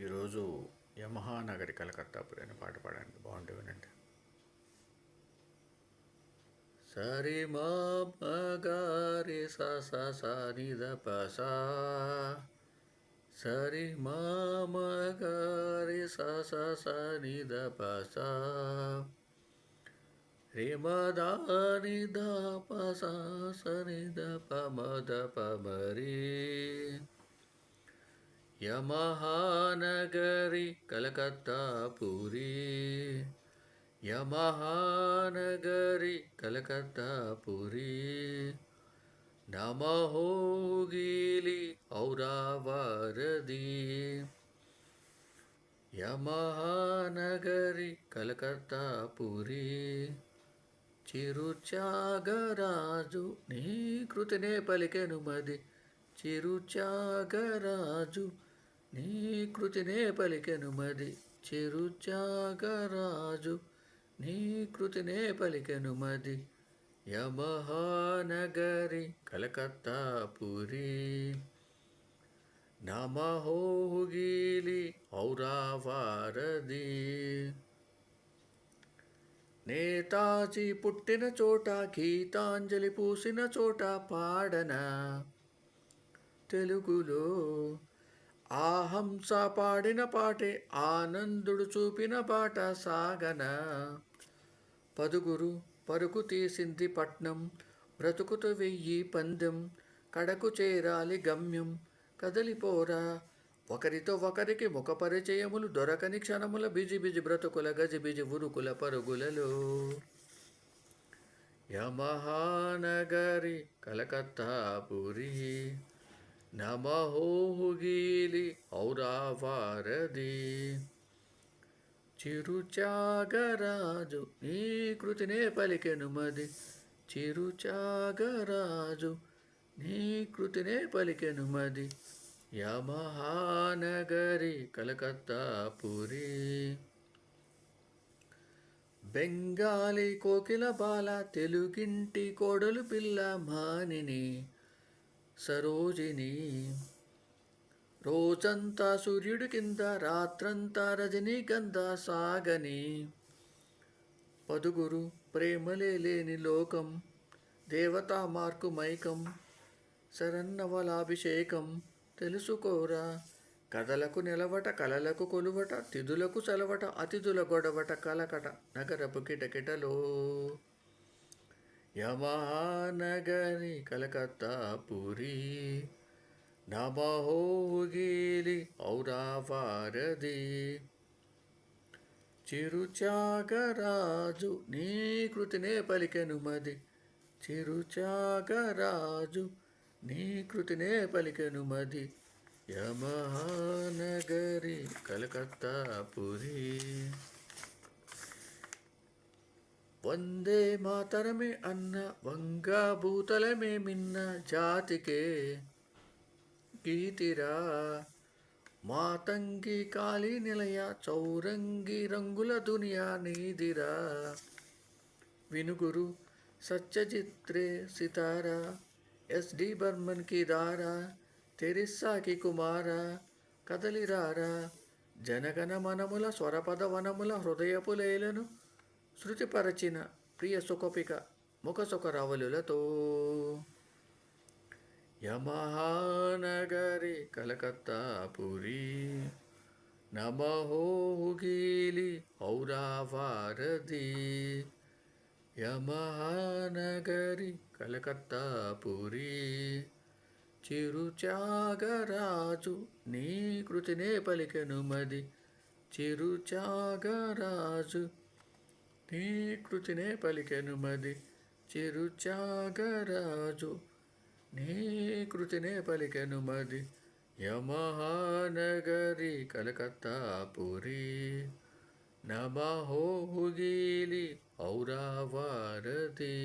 ఈరోజు యమహా నగరి కలకత్తాపురి అనే పాట పాడండి. బాగుంటే వినండి. సరి మా మగారి స స ని ద పసా సరి మగారి స స స ని ద పసా స. రే ద ని ద ప స ద పమ ద ప మ రి యమహానగరి కలకత్తాపురి యమహానగరి కలకత్తాపురి నమహోగిలి ఔరావారది యమహానగరి కలకత్తాపురి చిరుచాగరాజు నీ కృతినే పలికెను మది చిరుచాగరాజు నీ కృతినే పలికెను మది చిరుచాగరాజు. నీ కృతినే పలికెను మది యమహానగరి కలకత్తాపురి. నమహోగిలి ఔరావారది. నేతాజీ పుట్టిన చోట గీతాంజలి పూసిన చోట పాడన. తెలుగులో ఆహంస పాడిన పాటే ఆనందుడు చూపిన బాట సాగన. పదుగురు పరుకు తీసింది పట్నం బ్రతుకుతు వెయ్యి పందెం కడకు చేరాలి గమ్యం కదలిపోరా ఒకరితో ఒకరికి ముఖ పరిచయములు దొరకని క్షణముల బిజి బిజి బ్రతుకుల గజిబిజి ఉరుకుల పరుగులలో. యమహానగరి కలకత్తాపురి నమహోగిలి ఔరావారది. చిరుచాగరాజు నీ కృతినే పలికెను మది. చిరుచాగరాజు నీ కృతినే పలికెను మది. యమహానగరి కలకత్తాపురి. బెంగాలీ కోకిల బాల తెలుగింటి కోడలు పిల్ల మానిని. సరోజిని. రోజంతా సూర్యుడి కింద రాత్రంతా రజనీగంధ సాగని. పదుగురు ప్రేమలే లేని లోకం దేవతా మార్కు మైకం శరన్నవలాభిషేకం తెలుసుకోరా. కథలకు నిలవట కలలకు కొలువట తిథులకు చలవట అతిథుల గొడవట కలకట నగరపు కిటకిటలో. యమహానగరి కలకత్తాపురి నమహోగిలి ఔరావారది. చిరుచాగరాజు నీ కృతినే పలికెనుమది. చిరుచాగరాజు నీ కృతినే పలికెనుమది. యమహానగరి కలకత్తాపురి. వందే మాతరమే అన్న వంగా భూతలమే మిన్న జాతికే. గీతిరా మాతంగి కాళీ నిలయ చౌరంగి రంగుల దునియా నీదిరా. వినుగురు సత్యజిత్రే సితారా ఎస్డి బర్మన్కి దారా తెరిస్సాకి కుమార కదలిరారా జనగణ మనముల స్వరపద వనముల హృదయపులేలను శృతిపరచిన ప్రియ సుఖపిక ముఖ సుఖ రవలులతో యమహానగరి కలకత్తాపురి నమహోగిలి ఔరావారది యమహానగరి కలకత్తాపురి చిరుచాగరాజు నీ కృతినే పలికెను మది చిరుచాగరాజు నీ కృతినే పలికెను మది చిరుచాగరాజు నీ కృతినే పలికెను మది యమహానగరి కలకత్తాపురి నమహోగిలి ఔరావారది